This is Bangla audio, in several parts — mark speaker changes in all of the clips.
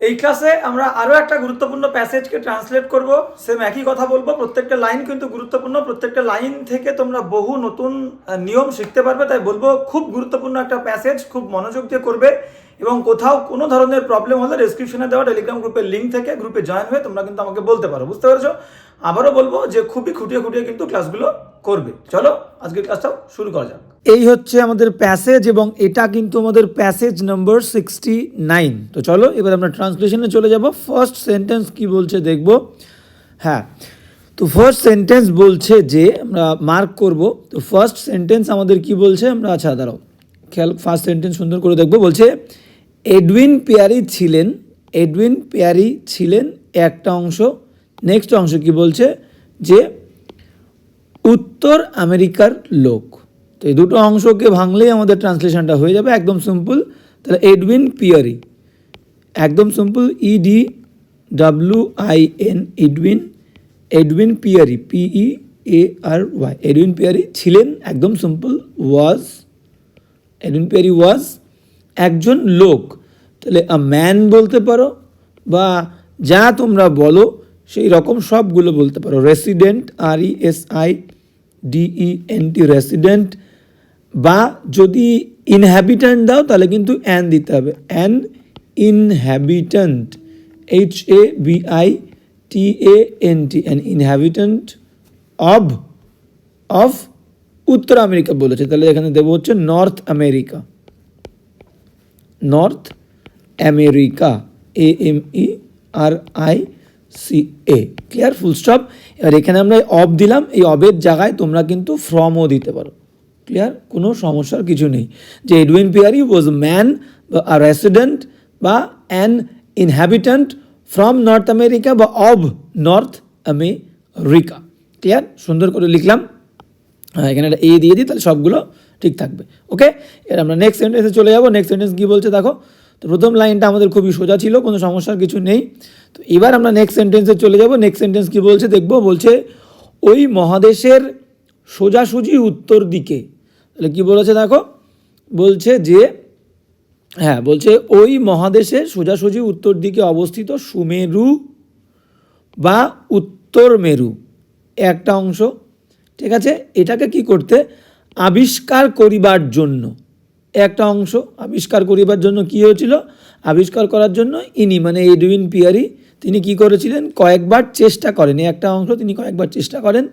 Speaker 1: এই ক্লাসে আমরা আরও একটা গুরুত্বপূর্ণ প্যাসেজকে ট্রান্সলেট করব। সেম একই কথা বলব, প্রত্যেকটা লাইন কিন্তু গুরুত্বপূর্ণ, প্রত্যেকটা লাইন থেকে তোমরা বহু নতুন নিয়ম শিখতে পারবে, তাই বলব খুব গুরুত্বপূর্ণ একটা প্যাসেজ খুব মনোযোগ দিয়ে করবে এবং কোথাও কোনো ধরনের প্রবলেম হলে ডেসক্রিপশনে দেওয়া টেলিগ্রাম গ্রুপের লিঙ্ক থেকে গ্রুপে জয়েন হয়ে তোমরা কিন্তু আমাকে বলতে পারো, বুঝতে পেরেছ? আবারও বলব যে খুবই খুঁটিয়ে খুঁটিয়ে কিন্তু ক্লাসগুলো করবে। চলো, আজকের ক্লাসটাও শুরু করা যাক। এই হচ্ছে আমাদের প্যাসেজ এবং এটা কিন্তু আমাদের প্যাসেজ নম্বর সিক্সটি নাইন তো চলো, এবার আমরা ট্রান্সলেশনে চলে যাব। ফার্স্ট সেন্টেন্স কি বলছে দেখব? হ্যাঁ তো ফার্স্ট সেন্টেন্স বলছে যে, আমরা মার্ক করব। তো ফার্স্ট সেন্টেন্স আমাদের কি বলছে? আমরা আচ্ছা দাঁড়াও। খেয়াল ফার্স্ট সেন্টেন্স সুন্দর করে দেখব। বলছে, এডউইন পেয়ারি ছিলেন, এডউইন পেয়ারি ছিলেন একটা অংশ। নেক্সট অংশ কি বলছে? যে, উত্তর আমেরিকার লোক। তো এই দুটো অংশকে ভাঙলেই আমাদের ট্রান্সলেশনটা হয়ে যাবে, একদম সিম্পল। তাহলে এডউইন পিয়ারি। একদম simple E D W I N Edwin Edwin Peary P E A R Y Edwin Peary ছিলেন, একদম সিম্পল ওয়াজ এডউইন পিয়ারি ওয়াজ একজন লোক। তাহলে আ ম্যান বলতে পারো বা যা তোমরা বলো, সেই রকম সবগুলো বলতে পারো। Resident R E S I D E N T resident বা যদি ইনহ্যাবিট্যান্ট দাও, তাহলে কিন্তু অ্যান দিতে হবে। An inhabitant H A B I T A N T an inhabitant of of উত্তর আমেরিকা বলেছে। তাহলে এখানে দেবো হচ্ছে north America north America A M E R I C A clear full stop এবার এখানে আমরা অব দিলাম। এই অবের জায়গায় তোমরা কিন্তু ফ্রমও দিতে পারো। ক্লিয়ার কোনো সমস্যার কিছু নেই। যে Edwin Peary was man resident বা an inhabitant from north America বা অব নর্থ আমেরিকা ক্লিয়ার সুন্দর করে লিখলাম। হ্যাঁ, এখানে একটা এ দিয়ে দিই তাহলে সবগুলো ঠিক থাকবে। ওকে এবার আমরা নেক্সট সেন্টেন্সে চলে যাব। নেক্সট সেন্টেন্স কী বলছে দেখো? তো প্রথম লাইনটা আমাদের খুবই সোজা ছিল কোনো সমস্যার কিছু নেই। তো এবার আমরা নেক্সট সেন্টেন্সে চলে যাব। নেক্সট সেন্টেন্স কী বলছে দেখব? বলছে ওই মহাদেশের সোজাসুজি উত্তর দিকে তাহলে কী বলেছে দেখো? বলছে যে হ্যাঁ বলছে, ওই মহাদেশের সোজাসুজি উত্তর দিকে অবস্থিত সুমেরু বা উত্তর মেরু। একটা অংশ। ঠিক আছে? এটাকে কি করতে? আবিষ্কার করিবার জন্য। একটা অংশ। আবিষ্কার করিবার জন্য কি হয়েছিল? আবিষ্কার করার জন্য ইনি মানে এডুইন পিয়ারি, তিনি কি করেছিলেন? কয়েকবার চেষ্টা করেন। একটা অংশ তিনি কয়েকবার চেষ্টা করেন।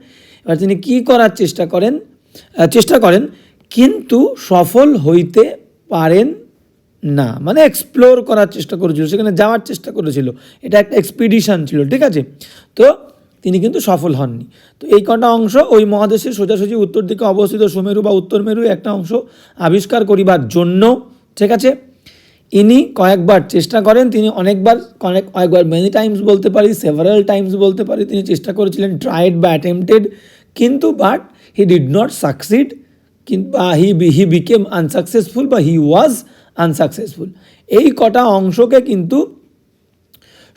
Speaker 1: এবার তিনি কি করার চেষ্টা করেন? চেষ্টা করেন কিন্তু সফল হইতে পারেন না। মানে এক্সপ্লোর করার চেষ্টা করেছিল, সেখানে যাওয়ার চেষ্টা করেছিল। এটা একটা এক্সপিডিশন ছিল, ঠিক আছে? তো তিনি কিন্তু সফল হননি। তো এই কটা অংশ ওই মহাদেশের সোজাসুজি উত্তর দিকে অবস্থিত সুমেরু বা উত্তর মেরু একটা অংশ আবিষ্কার করিবার জন্য, ঠিক আছে? ইনি কয়েকবার চেষ্টা করেন, তিনি অনেকবার, অনেক, কয়েকবার মেনি টাইমস বলতে পারি সেভারাল টাইমস বলতে পারি, তিনি চেষ্টা করেছিলেন ট্রাইড বা অ্যাটেম্পটেড কিন্তু but he did not succeed বা হি হি বিকেম আনসাকসেসফুল বা হি ওয়াজ আনসাকসেসফুল এই কটা অংশকে কিন্তু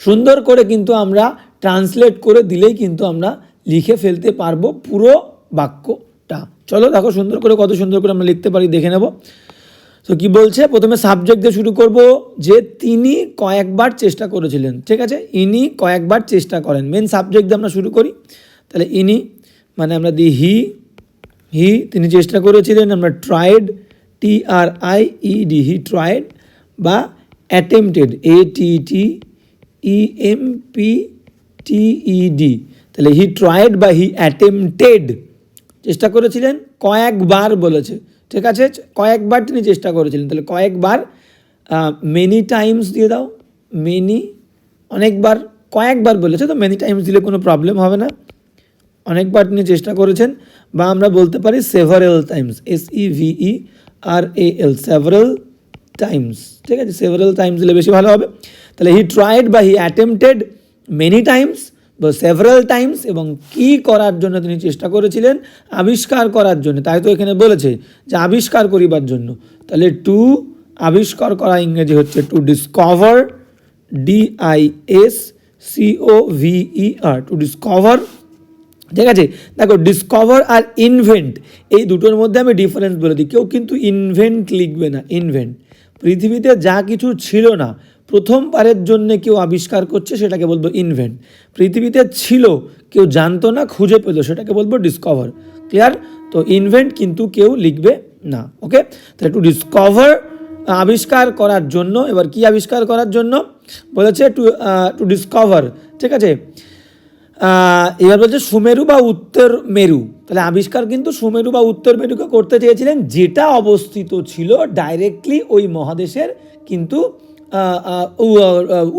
Speaker 1: সুন্দর করে কিন্তু আমরা ট্রান্সলেট করে দিলেই কিন্তু আমরা লিখে ফেলতে পারব পুরো বাক্যটা। চলো দেখো সুন্দর করে, কত সুন্দর করে আমরা লিখতে পারি, দেখে নেব। তো কি বলছে? প্রথমে সাবজেক্ট দিয়ে শুরু করব, যে তিনি কয়েকবার চেষ্টা করেছিলেন, ঠিক আছে? ইনি কয়েকবার চেষ্টা করেন। মেন সাবজেক্ট দিয়ে আমরা শুরু করি। তাহলে ইনি মানে আমরা দিই হি হি তিনি চেষ্টা করেছিলেন, আমরা tried T R I E D he tried বা attempted A T T E M P T E D তাহলে হি ট্রাইড বা হি অ্যাটেম্পটেড চেষ্টা করেছিলেন, কয়েকবার বলেছে। ঠিক আছে? কয়েকবার তিনি চেষ্টা করেছিলেন। তাহলে কয়েকবার মেনি টাইমস দিয়ে দাও। মেনি অনেকবার, কয়েকবার বলেছে তো মেনি টাইমস দিলে কোনো প্রবলেম হবে না। অনেকবার তিনি চেষ্টা করেছেন, বা আমরা বলতে পারি several times S E V E R A L several times ঠিক আছে? সেভারেল টাইমস দিলে বেশি ভালো হবে। তাহলে হি ট্রাইড বা হি অ্যাটেম্পটেড মেনি টাইমস বা সেভারাল টাইমস এবং কি করার জন্য তিনি চেষ্টা করেছিলেন? আবিষ্কার করার জন্য। তাই তো এখানে বলেছে যে আবিষ্কার করিবার জন্য। তাহলে টু আবিষ্কার করা ইংরেজি হচ্ছে to discover D I S C O V E R to discover ঠিক আছে? দেখো ডিসকভার আর ইনভেন্ট এই দুটোর মধ্যে আমি ডিফারেন্স বলে দিই। কেউ কিন্তু ইনভেন্ট লিখবে না ইনভেন্ট পৃথিবীতে যা কিছু ছিল না প্রথমবারের জন্যে কেউ আবিষ্কার করছে সেটাকে বলব ইনভেন্ট পৃথিবীতে ছিল, কেউ জানতো না, খুঁজে পেল, সেটাকে বলব ডিসকভার ক্লিয়ার তো ইনভেন্ট কিন্তু কেউ লিখবে না ওকে তাহলে টু ডিসকভার আবিষ্কার করার জন্য, এবার কি আবিষ্কার করার জন্য? বলেছে টু টু ডিসকভার ঠিক আছে? এবার বলছে সুমেরু বা উত্তর মেরু। তাহলে আবিষ্কার কিন্তু সুমেরু বা উত্তর মেরুকে করতে চেয়েছিলেন, যেটা অবস্থিত ছিল ডাইরেক্টলি ওই মহাদেশের কিন্তু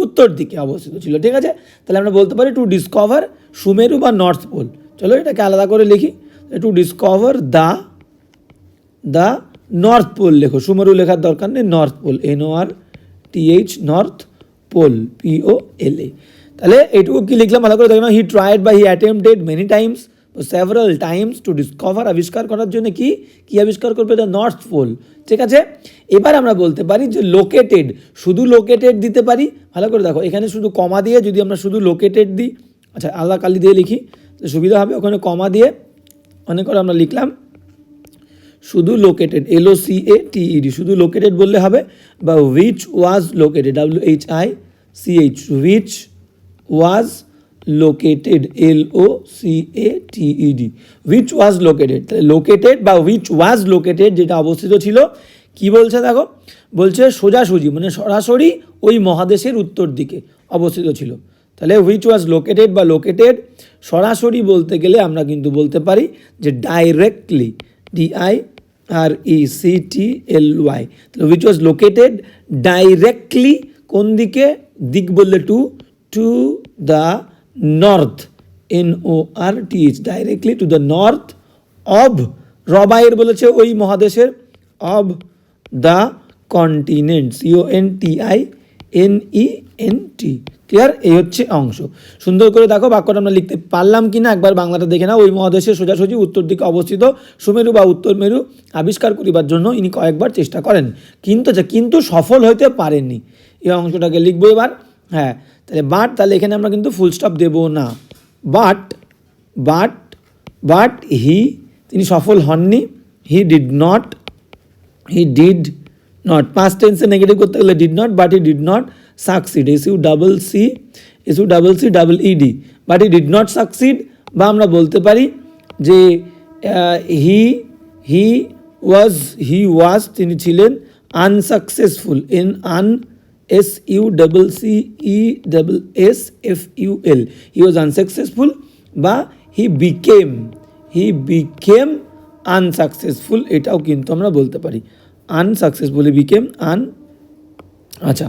Speaker 1: উত্তর দিকে অবস্থিত ছিল। ঠিক আছে? তাহলে আমরা বলতে পারি টু ডিসকভার সুমেরু বা নর্থ পোল চলো এটাকে আলাদা করে লিখি। To discover the the north pole লেখো। সুমেরু লেখার দরকার নেই north pole N O R T H north pole P O L A তাহলে এইটুকু কি লিখলাম? ভালো করে দেখো হি ট্রাইড বা he attempted many times several times to discover আবিষ্কার করার জন্য কি? কি আবিষ্কার করবে? দ্য নর্থ পোল ঠিক আছে? এবার আমরা বলতে পারি যে লোকেটেড শুধু লোকেটেড দিতে পারি? ভালো করে দেখো, এখানে শুধু কমা দিয়ে যদি আমরা শুধু লোকেটেড দিই আচ্ছা আলাদা কালি দিয়ে লিখি, তো সুবিধা হবে ওখানে কমা দিয়ে। অনেক করে আমরা লিখলাম, শুধু located L O C A T E D শুধু লোকেটেড বললে হবে, বা which was located W H I C H which was located L O C A T E D which was located located বা উইচ ওয়াজ লোকেটেড যেটা অবস্থিত ছিল, কি বলছে দেখো? বলছে সোজাসুজি মানে সরাসরি ওই মহাদেশের উত্তর দিকে অবস্থিত ছিল। তাহলে হুইচ ওয়াজ লোকেটেড বা লোকেটেড সরাসরি বলতে গেলে আমরা কিন্তু বলতে পারি যে directly D I R E C T L Y তাহলে হুইচ ওয়াজ লোকেটেড ডাইরেক্টলি কোন দিকে? দিক বললে to to the north N O R T H directly to the north of রবাইয়ের বলেছে ওই মহাদেশের of the continent C O N T I N E N T clear এই হচ্ছে অংশ। সুন্দর করে দেখো বাক্যটা আমরা লিখতে পারলাম কি না একবার বাংলাটা দেখে নাও। ওই মহাদেশের সোজাসুজি উত্তর দিকে অবস্থিত সুমেরু বা উত্তর মেরু আবিষ্কার করিবার জন্য ইনি কয়েকবার চেষ্টা করেন। কিন্তু কিন্তু সফল হইতে পারেননি। এই অংশটাকে লিখব এবার। হ্যাঁ তাহলে বাট তাহলে এখানে আমরা কিন্তু ফুল স্টপ দেবো না। বাট বাট বাট হি তিনি সফল হননি। He did not he did not past টেন্সে নেগেটিভ করতে গেলে did not but he did not succeed S U double C S U double C double E D but he did not succeed বা আমরা বলতে পারি যে হি হি ওয়াজ হি ওয়াজ তিনি ছিলেন unsuccessful in un S U double C E double S F U L he was unsuccessful বা he became he became unsuccessful এটাও কিন্তু আমরা বলতে পারি। আনসাকসেসফুল হি বিকেম আন আচ্ছা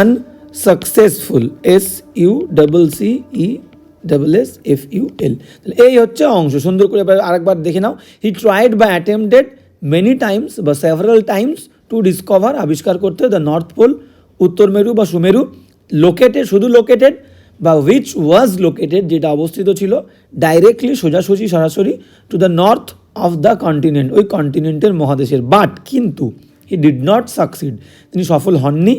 Speaker 1: unsuccessful S U double C E double S F U L এই হচ্ছে অংশ, সুন্দর করে আরেকবার দেখে নাও। হি ট্রাইড বা অ্যাটেম্পটেড মেনি টাইমস বা সেভারাল টাইমস টু ডিসকভার আবিষ্কার করতে দ্য নর্থ পোল উত্তর মেরু বা সুমেরু লোকেটেড শুধু লোকেটেড বা উইচ ওয়াজ লোকেটেড যেটা অবস্থিত ছিল ডাইরেক্টলি সোজাসুজি, সরাসরি to the north of the continent ওই কন্টিনেন্টের মহাদেশের। বাট কিন্তু হি ডিড নট সাকসিড তিনি সফল হননি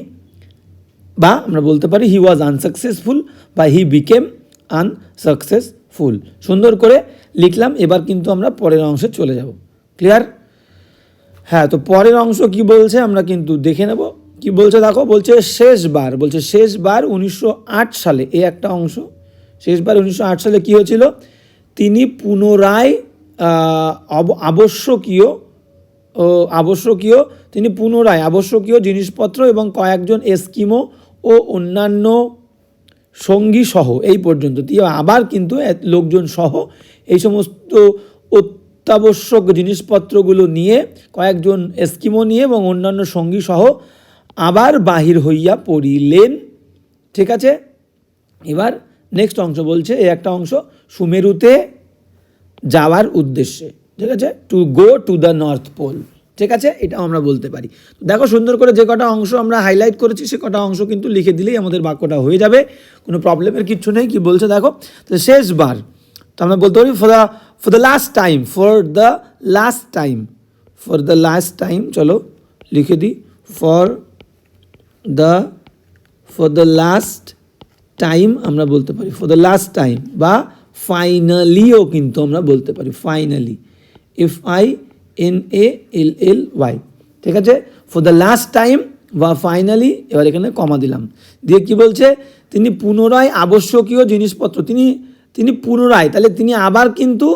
Speaker 1: বা আমরা বলতে পারি হি ওয়াজ আনসাকসেসফুল বা হি বিকেম আনসাকসেসফুল সুন্দর করে লিখলাম, এবার কিন্তু আমরা পরের অংশে চলে যাব। ক্লিয়ার হ্যাঁ তো পরের অংশ কি বলছে আমরা কিন্তু দেখে নেব। কি বলছে দেখো, বলছে শেষবার বলছে শেষবার উনিশশো আট সালে এই একটা অংশ, শেষবার উনিশশো আট সালে কি হয়েছিল? তিনি পুনরায় আবশ্যকীয় আবশ্যকীয়, তিনি পুনরায় আবশ্যকীয় জিনিসপত্র এবং কয়েকজন এস্কিমো ও অন্যান্য সঙ্গী সহ, এই পর্যন্ত তিনি আবার কিন্তু লোকজন সহ, এই সমস্ত অত্যাবশ্যক জিনিসপত্রগুলো নিয়ে, কয়েকজন এস্কিমো নিয়ে এবং অন্যান্য সঙ্গী সহ আবার বাহির হইয়া পড়িলেন। ঠিক আছে? এবার নেক্সট অংশ বলছে, এই একটা অংশ, সুমেরুতে যাওয়ার উদ্দেশ্যে। ঠিক আছে? To go to the north pole ঠিক আছে? এটা আমরা বলতে পারি। দেখো, সুন্দর করে যে কটা অংশ আমরা হাইলাইট করেছি, সে কটা অংশ কিন্তু লিখে দিলেই আমাদের বাক্যটা হয়ে যাবে। কোনো প্রবলেমের কিচ্ছু নেই, কি বলছে দেখো? তো শেষবার, তো আমরা বলতে পারি for the for the last time for the last time for the last time চলো লিখে দিই for the for the last time আমরা বলতে পারি ফর দ্য লাস্ট টাইম বা ফাইনালিও কিন্তু আমরা বলতে পারি finally F I N A L L Y ঠিক আছে? ফর দ্য লাস্ট টাইম বা ফাইনালি এবার এখানে কমা দিলাম। দিয়ে কি বলছে? তিনি পুনরায় আবশ্যকীয় জিনিসপত্র, তিনি তিনি পুনরায়, তাহলে তিনি আবার কিন্তু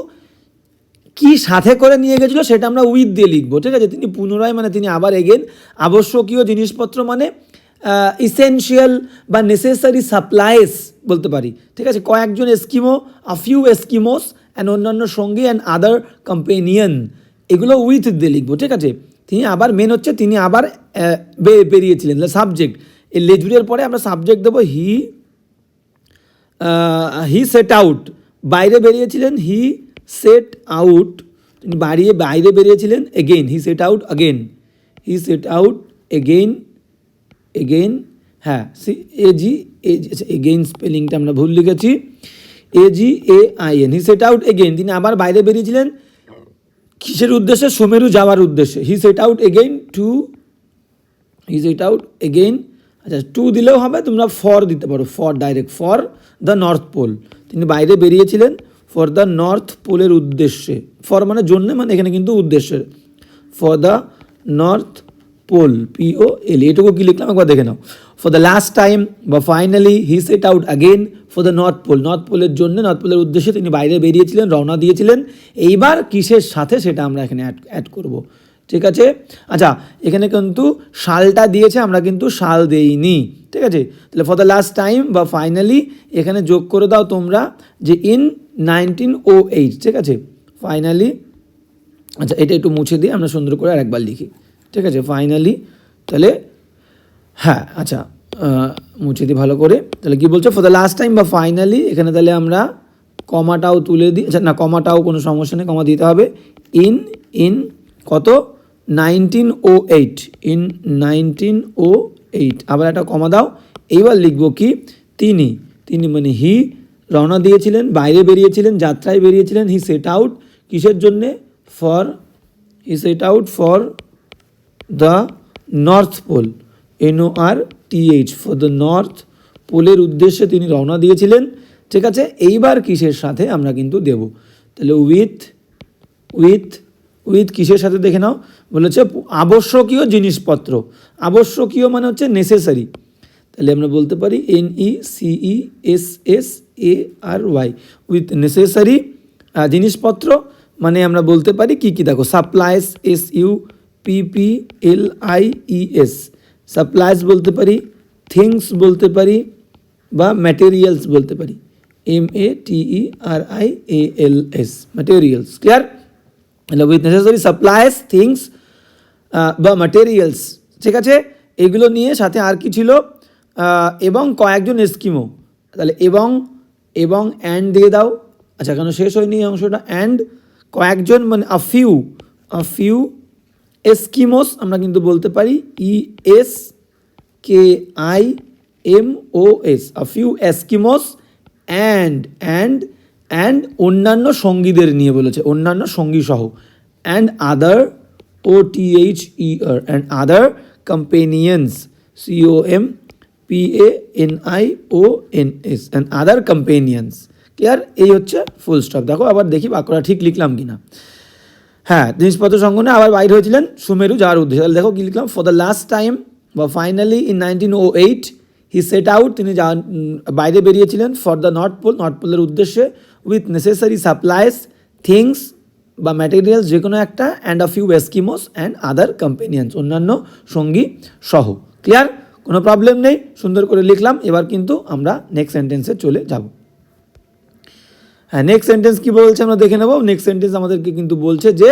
Speaker 1: কি সাথে করে নিয়ে গেছিল সেটা আমরা উইথ দিয়ে লিখব, ঠিক আছে? তিনি পুনরায় মানে তিনি আবার এগেন আবশ্যকীয় জিনিসপত্র মানে ইসেনশিয়াল বা নেসেসারি সাপ্লাইস বলতে পারি। ঠিক আছে? কয়েকজন Eskimo a few Eskimos and অন্যান্য সঙ্গী অ্যান্ড আদার কম্পেনিয়ন এগুলো উইথ দিয়ে লিখব, ঠিক আছে? তিনি আবার মেন হচ্ছে, তিনি আবার বেরিয়েছিলেন। সাবজেক্ট এই লেজুরের পরে আমরা সাবজেক্ট দেবো হি হি সেট আউট বাইরে বেরিয়েছিলেন হি সেট আউট তিনি বাড়িয়ে বাইরে বেরিয়েছিলেন again he set out again he set out again again হ্যাঁ see A G A again স্পেলিংটা আমরা ভুল লিখেছি। A G A I N he set out again তিনি আবার বাইরে বেরিয়েছিলেন। কিসের উদ্দেশ্যে? সুমেরু যাওয়ার উদ্দেশ্যে। He set out again to he set out again আচ্ছা টু দিলেও হবে, তোমরা ফর দিতে পারো। For direct for the north pole তিনি বাইরে বেরিয়েছিলেন ফর দ্য নর্থ পোলের উদ্দেশ্যে। ফর মানে জন্যে মানে এখানে কিন্তু উদ্দেশ্যের for the north pole P O L এটুকু কি লিখলাম? একবার দেখে নাও। ফর দ্য লাস্ট টাইম বা finally he set out again for the north pole north পোলের জন্য নর্থ পোলের উদ্দেশ্যে তিনি বাইরে বেরিয়েছিলেন, রওনা দিয়েছিলেন। এইবার কিসের সাথে সেটা আমরা এখানে অ্যাড অ্যাড করব। ঠিক আছে? আচ্ছা এখানে কিন্তু শালটা দিয়েছে, আমরা কিন্তু সাল দেইনি। ঠিক আছে? তাহলে ফর দ্য লাস্ট টাইম বা ফাইনালি এখানে যোগ করে দাও তোমরা যে ইন নাইনটিন ও এইট ঠিক আছে? ফাইনালি আচ্ছা এটা একটু মুছে দিয়ে আমরা সুন্দর করে আরেকবার লিখি। ঠিক আছে ফাইনালি তাহলে হ্যাঁ আচ্ছা মুছে দিই ভালো করে, তাহলে কি বলছো? ফর দ্য লাস্ট টাইম বা ফাইনালি এখানে তাহলে আমরা কমাটাও তুলে দিই আচ্ছা না, কমাটাও কোনো সমস্যা নেই, কমা দিতে হবে। ইন ইন কত? Nineteen oh eight in nineteen oh eight আবার একটা কমা দাও। এইবার লিখব কি? তিনি তিনি মানে হি রওনা দিয়েছিলেন, বাইরে বেরিয়েছিলেন, যাত্রায় বেরিয়েছিলেন হি সেট আউট কিসের জন্যে? For he set out for the north pole N O R T H for the north পোলের উদ্দেশ্যে তিনি রওনা দিয়েছিলেন। ঠিক আছে, এইবার কিসের সাথে আমরা কিন্তু দেব? তাহলে উইথ উইথ উইথ কিসের সাথে দেখে নাও। বলেছে আবশ্যকীয় জিনিসপত্র। আবশ্যকীয় মানে হচ্ছে নেসেসারি তাহলে আমরা বলতে পারি N E C E S S A R Y with necessary জিনিসপত্র। মানে আমরা বলতে পারি কি কি? দেখো supplies S U P P L I E S supplies বলতে পারি থিংস বলতে পারি, বা ম্যাটেরিয়ালস বলতে পারি M A T E R I A L S materials clear তাহলে উইথ নেসেসারি সাপ্লাইস থিংস বা ম্যাটেরিয়ালস ঠিক আছে? এগুলো নিয়ে সাথে আর কি ছিল? এবং কয়েকজন এস্কিমো তাহলে এবং এবং অ্যান্ড দিয়ে দাও। আচ্ছা কেন শেষ হয়নি অংশটা। অ্যান্ড কয়েকজন মানে a few a few Eskimos আমরা কিন্তু বলতে পারি E S K I M O S a few Eskimos and and and অন্যান্য সঙ্গীদের নিয়ে বলেছে, অন্যান্য সঙ্গী সহ and other O T H E R and other companions C O M P A N I O N S and other companions clear এই হচ্ছে ফুল স্টপ দেখো, আবার দেখি বাক্যটা ঠিক লিখলাম কিনা। হ্যাঁ জিনিসপত্র সংগ্রহে আবার বাইরে হয়েছিলেন সুমেরু যাওয়ার উদ্দেশ্যে। তাহলে দেখো কি লিখলাম ফর দ্য লাস্ট টাইম বা finally in nineteen O eight he set out তিনি যা বাইরে বেরিয়েছিলেন for the north pole north পোলের উদ্দেশ্যে উইথ নেসেসারি সাপ্লাইস থিংস বা ম্যাটেরিয়ালস যে কোনো একটা and a few Eskimos and other companions অন্যান্য সঙ্গী সহ। ক্লিয়ার কোনো প্রবলেম নেই, সুন্দর করে লিখলাম, এবার কিন্তু আমরা নেক্সট সেন্টেন্সে চলে যাব। হ্যাঁ নেক্সট সেন্টেন্স কি বলছে আমরা দেখে নেব? নেক্সট সেন্টেন্স আমাদেরকে কিন্তু বলছে যে,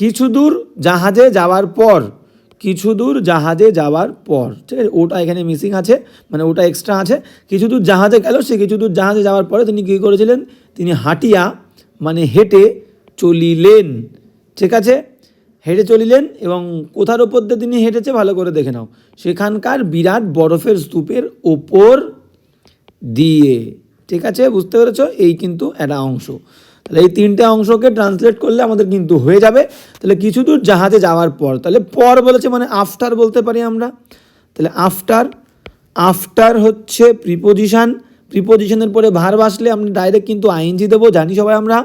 Speaker 1: কিছু দূর জাহাজে যাওয়ার পর, কিছু দূর জাহাজে যাওয়ার পর, ঠিক আছে? ওটা এখানে মিসিং আছে মানে ওটা এক্সট্রা আছে। কিছু দূর জাহাজে গেল, সে কিছু দূর জাহাজে যাওয়ার পরে তিনি কী করেছিলেন? তিনি হাঁটিয়া মানে হেঁটে চলিলেন, ঠিক আছে? হেঁটে চলিলেন এবং কোথার ওপর দিয়ে তিনি হেঁটেছে ভালো করে দেখে নাও। সেখানকার বিরাট বরফের স্তূপের ওপর দিয়ে। ঠিক আছে, বুঝতে পেরেছ? এই কিন্তু একটা অংশ। তাহলে এই তিনটে অংশকে ট্রান্সলেট করলে আমাদের কিন্তু হয়ে যাবে। তাহলে কিছু দূর জাহাজে যাওয়ার পর, তাহলে পর বলেছে মানে আফটার বলতে পারি আমরা। তাহলে আফটার আফটার হচ্ছে প্রিপোজিশন প্রিপোজিশনের পরে ভার বাসলে আমরা ডাইরেক্ট কিন্তু আইনজি দেবো, জানি সবাই আমরা।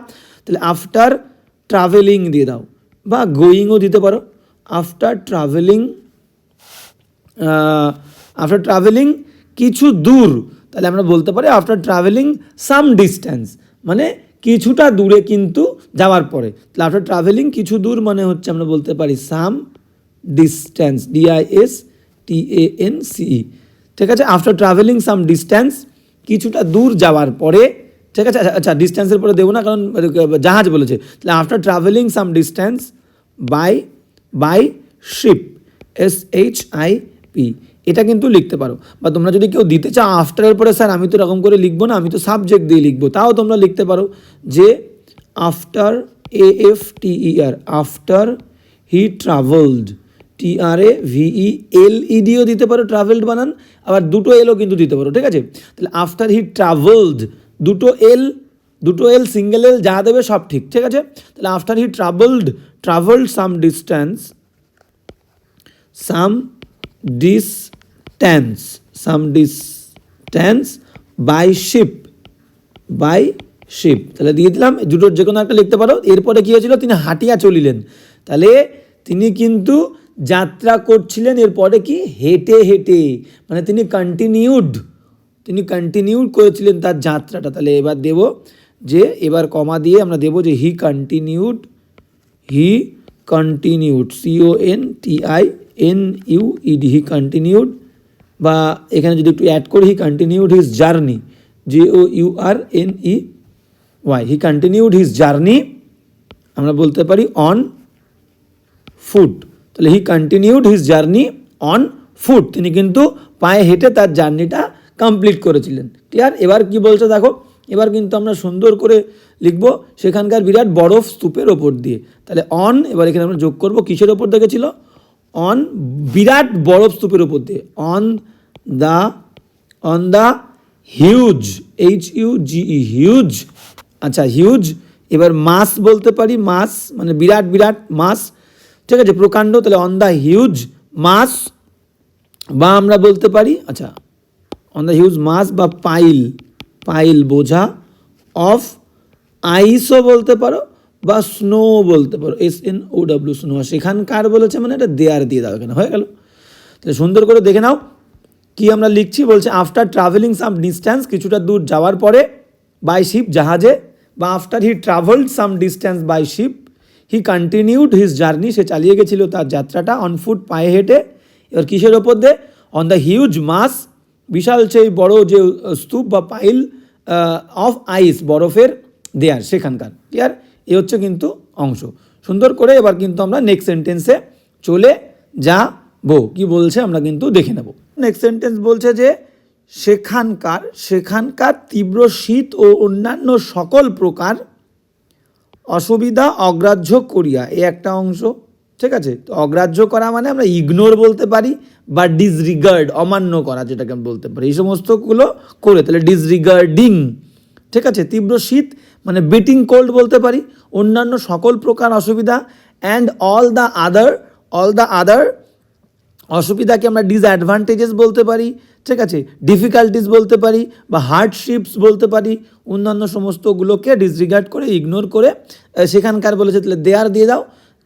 Speaker 1: তাহলে আফটার ট্রাভেলিং দিয়ে দাও, বা গোয়িংও দিতে পারো। আফটার ট্রাভেলিং আফটার ট্রাভেলিং কিছু দূর তাহলে আমরা বলতে পারি আফটার ট্রাভেলিং সাম ডিস্ট্যান্স মানে কিছুটা দূরে কিন্তু যাওয়ার পরে। তাহলে আফটার ট্রাভেলিং কিছু দূর মানে হচ্ছে আমরা বলতে পারি some distance D I S T A N C E ঠিক আছে? আফটার ট্রাভেলিং সাম ডিস্ট্যান্স কিছুটা দূর যাওয়ার পরে ঠিক আছে? আচ্ছা, আচ্ছা ডিস্ট্যান্সের পরে দেবো না কারণ জাহাজ বলেছে। তাহলে after travelling some distance by by ship S H I P এটা কিন্তু লিখতে পারো। বা তোমরা যদি কেউ দিতে চাও আফটারের পরে স্যার আমি তো এরকম করে লিখব না, আমি তো সাবজেক্ট দিয়ে লিখব। তাও তোমরা লিখতে পারো যে after A F T E R after he travelled T R A V E L E দিয়েও দিতে পারো ট্রাভেলড বানান, আবার দুটো এলও কিন্তু দিতে পারো, ঠিক আছে? তাহলে আফটার হি ট্রাভেলড দুটো এল দুটো এল সিঙ্গেল এল যা দেবে সব ঠিক ঠিক আছে? তাহলে after he travelled travelled some distance some distance some distance by ship by ship তাহলে দিয়ে দিলাম, দুটোর যে কোনো একটা লিখতে পারো। এরপরে কী হয়েছিল? তিনি হাঁটিয়া চলিলেন। তাহলে তিনি কিন্তু যাত্রা করছিলেন, এরপরে কি? হেঁটে হেঁটে। মানে তিনি কন্টিনিউড তিনি কন্টিনিউড করেছিলেন তার যাত্রাটা। তাহলে এবার দেব যে, এবার কমা দিয়ে আমরা দেব যে he continued he continued C O N T I N U E D he continued বা এখানে যদি একটু অ্যাড করি he continued his journey G O U R N E Y he continued his journey আমরা বলতে পারি অন ফুট তাহলে he continued his journey on foot তিনি কিন্তু পায়ে হেঁটে তার জার্নিটা কমপ্লিট করেছিলেন। ক্লিয়ার এবার কি বলছে দেখো, এবার কিন্তু আমরা সুন্দর করে লিখব, সেখানকার বিরাট বরফ স্তূপের ওপর দিয়ে। তাহলে অন এবার এখানে আমরা যোগ করব, কিসের ওপর দেখেছিল? অন বিরাট বরফ স্তূপের ওপর দিয়ে on the on the huge H U G E huge আচ্ছা হিউজ এবার মাস বলতে পারি মাস মানে বিরাট বিরাট মাস ঠিক আছে, প্রকাণ্ড, তাহলে অন দ্য হিউজ মাস বা আমরা বলতে পারি আচ্ছা অন দ্য হিউজ মাস বা পাইল পাইল বোঝা অফ আইসও বলতে পারো বা স্নো বলতে পারো S N O W snow সেখানকার বলেছে মানে এটা দেয়ার দিয়ে দাও এখানে, হয়ে গেল। তাহলে সুন্দর করে দেখে নাও, কি আমরা লিখছি, বলছে আফটার ট্রাভেলিং সাম ডিস্ট্যান্স কিছুটা দূর যাওয়ার পরে বাই শিপ জাহাজে বা after he travelled some distance by ship he continued his journey সে চালিয়ে গেছিল তার যাত্রাটা অন ফুট পায়ে হেঁটে। এবার কিসের ওপর দিয়ে? অন দ্য হিউজ মাস বিশাল সেই বড় যে স্তূপ বা পাইল অফ আইস বরফের দেয়ার, সেখানকার। ক্লিয়ার এ হচ্ছে কিন্তু অংশ। সুন্দর করে এবার কিন্তু আমরা নেক্সট সেন্টেন্সে চলে যাব। কি বলছে আমরা কিন্তু দেখে নেব। নেক্সট সেন্টেন্স বলছে যে, সেখানকার সেখানকার তীব্র শীত ও অন্যান্য সকল প্রকার অসুবিধা অগ্রাহ্য করিয়া। এ একটা অংশ, ঠিক আছে? তো অগ্রাহ্য করা মানে আমরা ইগনোর বলতে পারি বা ডিসরিগার্ড অমান্য করা যেটাকে আমরা বলতে পারি। এই সমস্তগুলো করে, তাহলে ডিসরিগার্ডিং ঠিক আছে? তীব্র শীত মানে বিটিং কোল্ড বলতে পারি, অন্যান্য সকল প্রকার অসুবিধা and all the other all the other অসুবিধাকে আমরা ডিসঅ্যাডভান্টেজেস বলতে পারি, ঠিক আছে? ডিফিকাল্টিস বলতে পারি বা হার্ডশিপস বলতে পারি, অন্যান্য সমস্তগুলোকে ডিসরিগার্ড করে ইগনোর করে সেখানকার বলেছে, তাহলে দেয়ার দিয়ে দাও।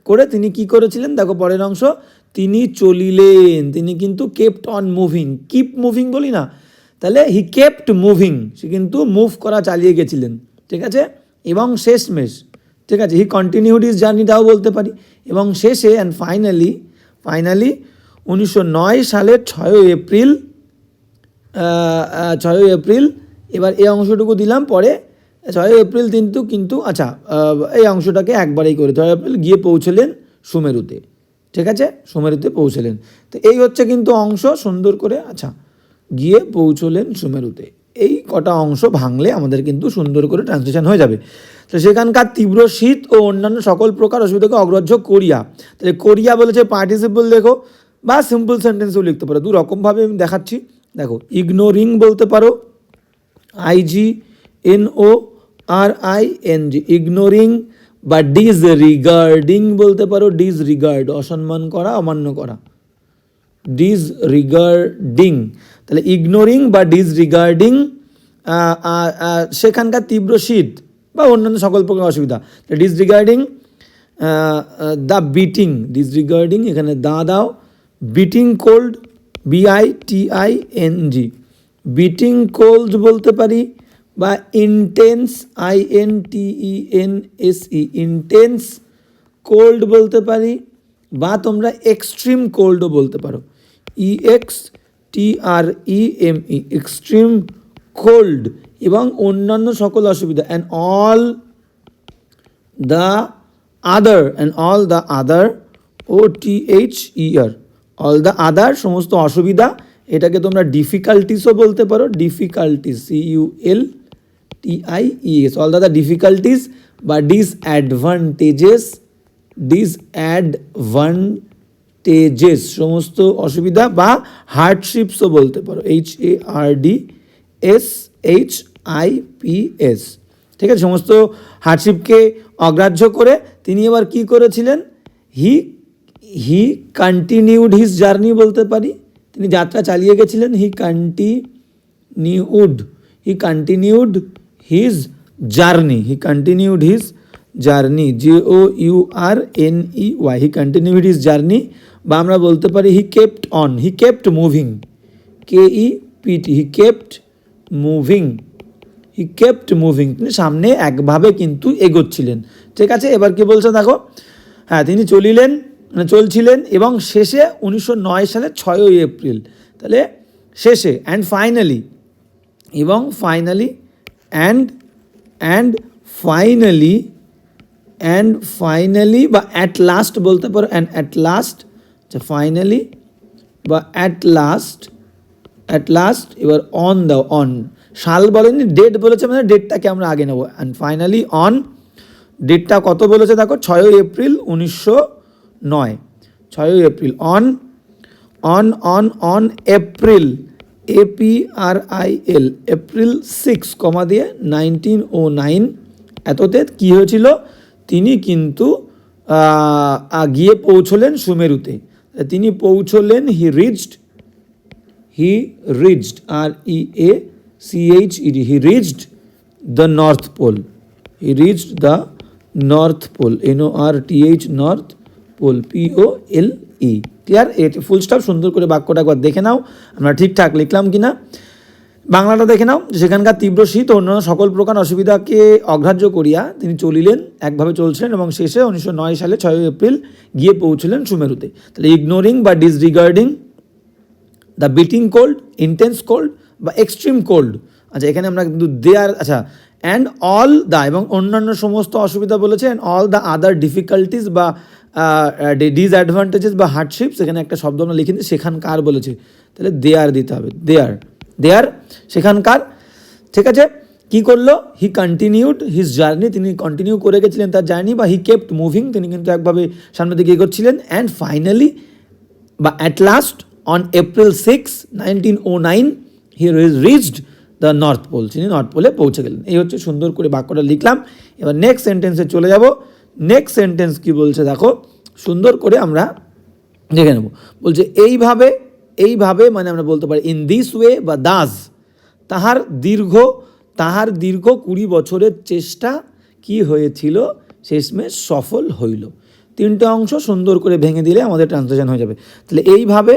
Speaker 1: করে তিনি কি করেছিলেন? দেখো পরের অংশ, তিনি চলিলেন, তিনি কিন্তু kept on moving keep moving বলি না, তাহলে হি কেপ্ট মুভিং সে কিন্তু মুভ করা চালিয়ে গেছিলেন। ঠিক আছে? এবং শেষমেশ, ঠিক আছে? হি কন্টিনিউড ইজ জার্নিটাও বলতে পারি। এবং শেষে অ্যান্ড ফাইনালি ফাইনালি উনিশশো নয় সালের ছয়ই এপ্রিল ছয়ই এপ্রিল, এবার এই অংশটুকু দিলাম, পরে ছয়ই এপ্রিল কিন্তু কিন্তু আচ্ছা এই অংশটাকে একবারেই করে ছয় এপ্রিল গিয়ে পৌঁছলেন সুমেরুতে, ঠিক আছে? সুমেরুতে পৌঁছলেন। তো এই হচ্ছে কিন্তু অংশ, সুন্দর করে আচ্ছা গিয়ে পৌঁছলেন সুমেরুতে। এই কটা অংশ ভাঙলে আমাদের কিন্তু সুন্দর করে ট্রান্সলেশন হয়ে যাবে। তো সেখানকার তীব্র শীত ও অন্যান্য সকল প্রকার অসুবিধাকে অগ্রাহ্য করিয়া, তাহলে করিয়া বলেছে পার্টিসিপল দেখো, বা সিম্পল সেন্টেন্সও লিখতে পারো। দু রকমভাবে আমি দেখাচ্ছি। দেখো ইগনোরিং বলতে পারো I G N O R I N G ignoring বা ডিসরিগার্ডিং বলতে পারো ডিসরিগার্ড অসম্মান করা, অমান্য করা। ডিসরিগার্ডিং তাহলে ইগনোরিং বা ডিসরিগার্ডিং সেখানকার তীব্র শীত বা অন্যান্য সকল প্রকার অসুবিধা। ডিসরিগার্ডিং দ্য বিটিং ডিসরিগার্ডিং এখানে the the beating cold B I T I N G beating cold বলতে পারি বা intense I N T E N S E intense cold বলতে পারি বা তোমরা এক্সট্রিম কোল্ডও বলতে পারো। E X T R E M E extreme cold এবং অন্যান্য সকল অসুবিধা and all the other and all the other O T H E R all the other সমস্ত অসুবিধা, এটাকে তোমরা ডিফিকাল্টিসও বলতে পারো difficulties C U L T I E S all the difficulties বা ডিসঅ্যাডভান্টেজেস ডিসঅ্যাডভান্টেজেস সমস্ত অসুবিধা বা হার্ডশিপসও বলতে পারো H A R D S H I P S ঠিক আছে? সমস্ত হার্ডশিপকে অগ্রাহ্য করে তিনি এবার কি করেছিলেন? He he continued his journey বলতে পারি। তিনি যাত্রা চালিয়ে গেছিলেন। He continued he continued his journey he continued his journey J O U R N E Y he continued his journey বা আমরা বলতে পারি he kept on he kept moving K E P T he kept moving he kept moving তিনি সামনে একভাবে কিন্তু এগোচ্ছিলেন। ঠিক আছে, এবার কি বলছে দেখো হ্যাঁ তিনি চলিলেন মানে চলছিলেন এবং শেষে উনিশশো নয় সালের ছয়ই এপ্রিল, তাহলে শেষে অ্যান্ড ফাইনালি এবং finally and and finally and finally বা অ্যাট লাস্ট বলতে পারো অ্যান্ড অ্যাট লাস্ট আচ্ছা ফাইনালি বা অ্যাট লাস্ট অ্যাট লাস্ট এবার অন দাও অন সাল বলেনি ডেট বলেছে মানে ডেটটাকে আমরা আগে নেব। অ্যান্ড ফাইনালি অন ডেটটা কত বলেছে দেখো? ছয়ই এপ্রিল উনিশশো নয়। ছয়ই April on on on on April A P R I L April six comma দিয়ে নাইনটিন ও নাইন এততে কী হয়েছিল? তিনি কিন্তু গিয়ে পৌঁছলেন সুমেরুতে। তিনি পৌঁছলেন he reached he reached R E A C C H E D he reached the north pole he reached the north pole N O R T H north pole P O L E clear এটি ফুল স্টপ সুন্দর করে বাক্যটা দেখে নাও, আমরা ঠিকঠাক লিখলাম কি না বাংলাটা দেখে নাও সেখানকার তীব্র শীত অন্যান্য সকল প্রকার অসুবিধাকে অগ্রাহ্য করিয়া তিনি চলিলেন, একভাবে চলছিলেন এবং শেষে উনিশশো নয় সালে ছয় এপ্রিল গিয়ে পৌঁছলেন সুমেরুতে। তাহলে ইগনোরিং বা disregarding the beating cold intense cold বা এক্সট্রিম কোল্ড আচ্ছা এখানে আমরা কিন্তু দেয়ার আচ্ছা অ্যান্ড অল দ্য এবং অন্যান্য সমস্ত অসুবিধা বলেছে and all the other difficulties বা ডিসঅ্যাডভান্টেজেস বা হার্ডশিপস এখানে একটা শব্দ আমরা লিখিনি সেখানকার বলেছে। তাহলে দেয়ার দিতে হবে দেয়ার দেয়ার সেখানকার। ঠিক আছে? কি করল? হি কন্টিনিউড হিজ জার্নি তিনি কন্টিনিউ করে গেছিলেন তার জার্নি বা হি কেপ্ট মুভিং তিনি কিন্তু একভাবে সামনের দিকে এগোচ্ছিলেন। অ্যান্ড ফাইনালি বা at last on April six nineteen O nine he reached the north pole তিনি নর্থ পোলে পৌঁছে গেলেন। এই হচ্ছে সুন্দর করে বাক্যটা লিখলাম। এবার নেক্সট সেন্টেন্সে চলে যাব। নেক্সট সেন্টেন্স কি বলছে? দেখো, সুন্দর করে আমরা দেখে নেব। বলছে, এইভাবে এইভাবে মানে আমরা বলতে পারি ইন দিস ওয়ে বা দাস তাহার দীর্ঘ তাহার দীর্ঘ কুড়ি বছরের চেষ্টা কি হয়েছিল? শেষমেশ সফল হইল। তিনটে অংশ সুন্দর করে ভেঙে দিলে আমাদের ট্রান্সলেশন হয়ে যাবে। তাহলে এইভাবে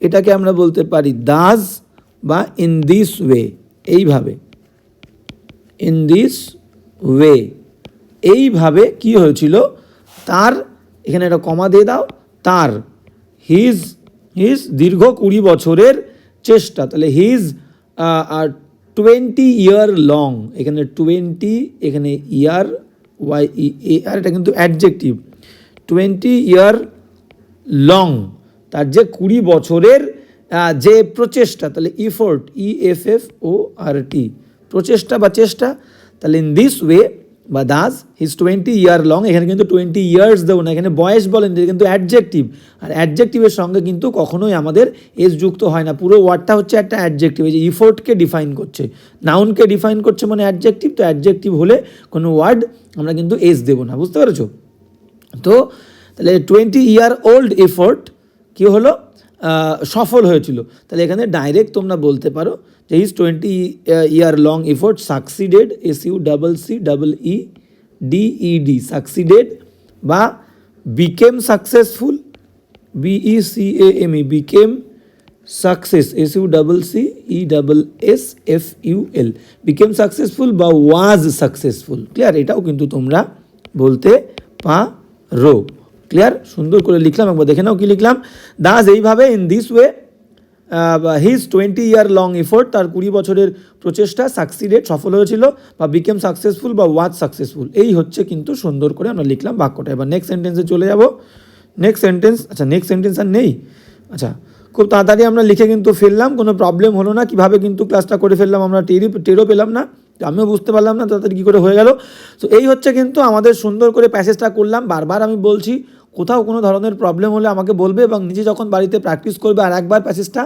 Speaker 1: এটাকে আমরা বলতে পারি দাস বা ইন দিস ওয়ে এইভাবে। ইন দিস ওয়ে এইভাবে কি হয়েছিল? তার, এখানে একটা কমা দিয়ে দাও, তার হিজ হিজ দীর্ঘ কুড়ি বছরের চেষ্টা, তাহলে হিজ আর টোয়েন্টি ইয়ার লং এখানে টোয়েন্টি এখানে ইয়ার ওয়াই ই এ আর এটা কিন্তু অ্যাডজেক্টিভ টোয়েন্টি ইয়ার লং তার যে কুড়ি বছরের যে প্রচেষ্টা, তাহলে effort E F F O R T প্রচেষ্টা বা চেষ্টা, তাহলে ইন দিস ওয়ে বা thus his twenty year long এখানে কিন্তু টোয়েন্টি ইয়ার্স দেবো না এখানে বয়স বলেন কিন্তু অ্যাডজেক্টিভ আর অ্যাডজেক্টিভের সঙ্গে কিন্তু কখনোই আমাদের এজ যুক্ত হয় না। পুরো ওয়ার্ডটা হচ্ছে একটা অ্যাডজেক্টিভ এই যে ইফোর্টকে ডিফাইন করছে। নাউনকে ডিফাইন করছে মানে অ্যাডজেক্টিভ তো অ্যাডজেক্টিভ হলে কোনো ওয়ার্ড আমরা কিন্তু এজ দেবো না, বুঝতে পেরেছ? তো তাহলে টোয়েন্টি ইয়ার ওল্ড এফোর্ট কী হলো? সফল হয়েছিল। তাহলে এখানে ডাইরেক্ট তোমরা বলতে পারো যে his twenty year long effort succeeded S U double C double E D E D succeeded বা became successful B E C A M E became success S U double C E double S F U L became successful বা ওয়াজ সাকসেসফুল ক্লিয়ার এটাও কিন্তু তোমরা বলতে পারো। ক্লিয়ার সুন্দর করে লিখলাম, একবার দেখে নাও কি লিখলাম। দাস এইভাবে in this way his twenty year long effort তার কুড়ি বছরের প্রচেষ্টা সাকসিডেড সফল হয়েছিল, বা বিকেম সাকসেসফুল বা ওয়াজ সাকসেসফুল এই হচ্ছে কিন্তু সুন্দর করে আমরা লিখলাম বাক্যটা। এবার নেক্সট সেন্টেন্সে চলে যাব। নেক্সট সেন্টেন্স আচ্ছা নেক্সট সেন্টেন্স আর নেই? আচ্ছা খুব তাড়াতাড়ি আমরা লিখে কিন্তু ফেললাম, কোনো প্রবলেম হলো না। কীভাবে কিন্তু ক্লাসটা করে ফেললাম, আমরা টেরি টেরও পেলাম না। আমিও বুঝতে পারলাম না তাদের কী করে হয়ে গেল। তো এই হচ্ছে কিন্তু আমাদের সুন্দর করে প্যাসেজটা করলাম। বারবার আমি বলছি, কোথাও কোনো ধরনের প্রবলেম হলে আমাকে বলবে এবং নিজে যখন বাড়িতে প্র্যাকটিস করবে আর একবার প্যাসেজটা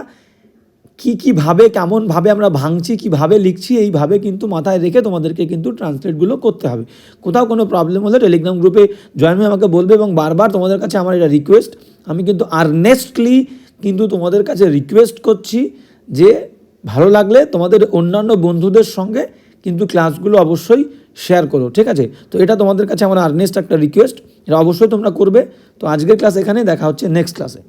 Speaker 1: কী কীভাবে কেমনভাবে আমরা ভাঙছি, কীভাবে লিখছি, এইভাবে কিন্তু মাথায় রেখে তোমাদেরকে কিন্তু ট্রান্সলেটগুলো করতে হবে। কোথাও কোনো প্রবলেম হলে টেলিগ্রাম গ্রুপে জয়েন হয়ে আমাকে বলবে এবং বারবার তোমাদের কাছে আমার এটা রিকোয়েস্ট আমি কিন্তু আর্নেস্টলি কিন্তু তোমাদের কাছে রিকোয়েস্ট করছি যে ভালো লাগলে তোমাদের অন্যান্য বন্ধুদের সঙ্গে কিন্তু ক্লাসগুলো অবশ্যই শেয়ার করো, ঠিক আছে? তো এটা তোমাদের কাছে আমার আর্নেস্ট একটা রিকোয়েস্ট এটা অবশ্যই তোমরা করবে। তো আজকের ক্লাস এখানে দেখা হচ্ছে নেক্সট ক্লাসে